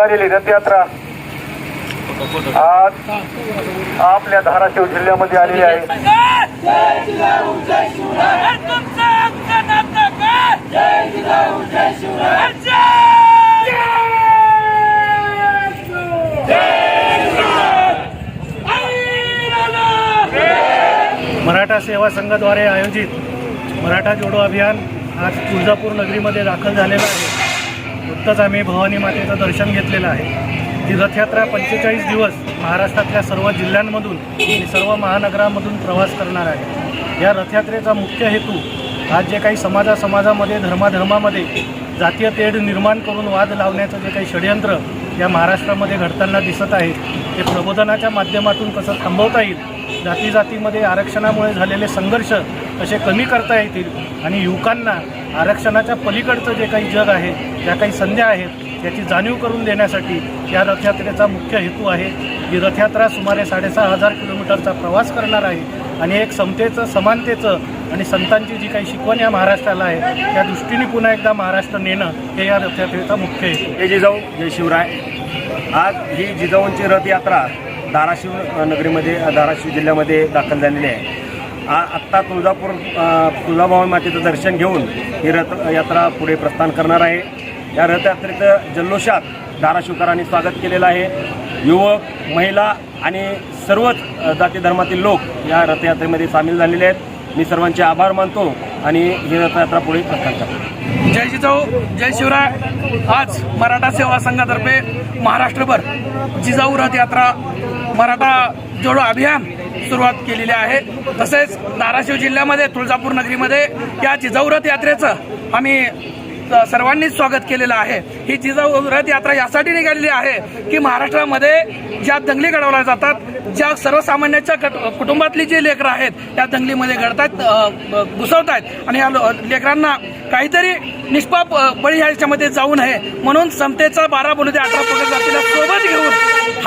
निघालेली रथयात्रा आज आपल्या धाराशिव जिल्ह्यामध्ये आलेली आहे. मराठा सेवा संघाद्वारे आयोजित मराठा जोडो अभियान आज तुळजापूर नगरीमध्ये दाखल झालेलं आहे. नुकतंच आम्ही भवानी मातेचं दर्शन घेतलेलं आहे. ही रथयात्रा पंचेचाळीस दिवस महाराष्ट्रातल्या सर्व जिल्ह्यांमधून आणि सर्व महानगरांमधून प्रवास करणार आहे. या रथयात्रेचा मुख्य हेतू आज जे काही समाजा समाजामध्ये धर्माधर्मामध्ये जातीय तेढ निर्माण करून वाद लावण्याचं जे काही षडयंत्र या महाराष्ट्रामध्ये घडताना दिसत आहे ते प्रबोधनाच्या माध्यमातून कसं थांबवता येईल जाती जातीमध्ये आरक्षणामुळे झालेले संघर्ष कसे कमी करता येतील आणि युवकांना आरक्षणाच्या पलीकडचं जे काही जग आहे ज्या काही संध्या आहेत याची जाणीव करून देण्यासाठी या रथयात्रेचा मुख्य हेतू आहे. ही रथयात्रा सुमारे साडेसहा हजार किलोमीटरचा प्रवास करणार आहे आणि एक समतेचं समानतेचं आणि संतांची जी काही शिकवण या महाराष्ट्राला आहे त्या दृष्टीने पुन्हा एकदा महाराष्ट्र नेणं हे या रथयात्रेचा मुख्य हेतू हे जिजाऊ जय शिवराय. आज ही जिजाऊंची रथयात्रा धाराशिव नगरीमध्ये धाराशिव जिल्ह्यामध्ये दाखल झालेली आहे. आत्ता तुळजापूर तुळजाभवानी मातेचं दर्शन घेऊन ही रथ यात्रा पुढे प्रस्थान करणार आहे. या रथयात्रेचं जल्लोषात धाराशिवकरांनी स्वागत केलेलं आहे. युवक महिला आणि सर्वच जाती धर्मातील लोक या रथयात्रेमध्ये सामील झालेले आहेत. मी सर्वांचे आभार मानतो आणि ही रथयात्रा पुढे प्रस्थान करतो. जय जिजाऊ जय शिवराय. आज मराठा सेवा संघातर्फे महाराष्ट्रभर जिजाऊ रथयात्रा मराठा जोडो अभियान सुरुवात केलेली आहे. तसेच धाराशिव जिल्ह्यामध्ये तुळजापूर नगरीमध्ये या जिजाऊ रथ यात्रेचं आम्ही सर्वांनीच स्वागत केलेलं आहे. ही जिजाऊ रथ यात्रा यासाठी निघालेली आहे की महाराष्ट्रामध्ये ज्या दंगली घडवल्या जातात ज्या सर्वसामान्यांच्या कट- कुटुंबातली जी लेकरं आहेत त्या दंगलीमध्ये घडतात अ, घुसवत आहेत आणि या लेकरांना काहीतरी निष्पाप अ, बळी ह्याच्यामध्ये जाऊ नये. म्हणून समतेचा बारा बोलू दे अठरा पगड जातीला सोबत घेऊन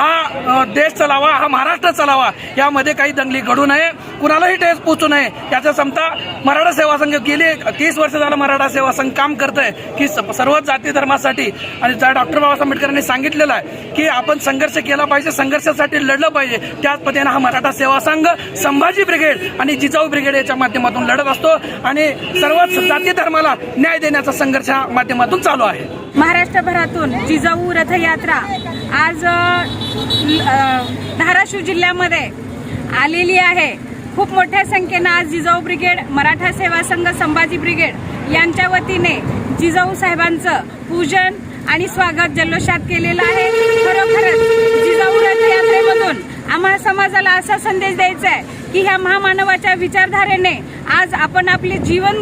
हा देश चलावा हा महाराष्ट्र चलावा. यामध्ये काही दंगली घडू नये कुणालाही ठेस पोचू नये. याचा समता मराठा सेवा संघ गेली तीस वर्ष झालं मराठा सेवा संघ काम करत आहे की स- सर्वच जाती धर्मासाठी आणि ज्या डॉक्टर बाबासाहेब आंबेडकरांनी सांगितलेलं आहे की आपण संघर्ष केला पाहिजे संघर्षासाठी लढलं पाहिजे त्याच पद्धतीनं हा मराठा सेवा संघ संभाजी ब्रिगेड आणि जिजाऊ ब्रिगेड याच्या माध्यमातून लढत असतो आणि सर्वच जाती धर्माला न्याय देण्याचा संघर्ष हा माध्यमातून चालू आहे. महाराष्ट्रभरातून जिजाऊ रथयात्रा आज धाराशिव जिल्ह्यामध्ये आलेली आहे. खूप मोठ्या संख्येनं आज जिजाऊ ब्रिगेड मराठा सेवा संघ संभाजी ब्रिगेड यांच्या वतीने जिजाऊ साहेबांचं पूजन आणि स्वागत जल्लोषात केलेलं आहे. खरोखरच जिजाऊ रथयात्रेमधून आम्हा समाजाला असा संदेश द्यायचा आहे की ह्या महामानवाच्या विचारधारेने आज आपण आपले जीवन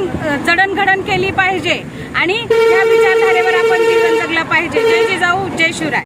जडणघडण केली पाहिजे आणि या विचारधारेवर आपण जीवन जगलं पाहिजे. जय जिजाऊ जय शिवराय.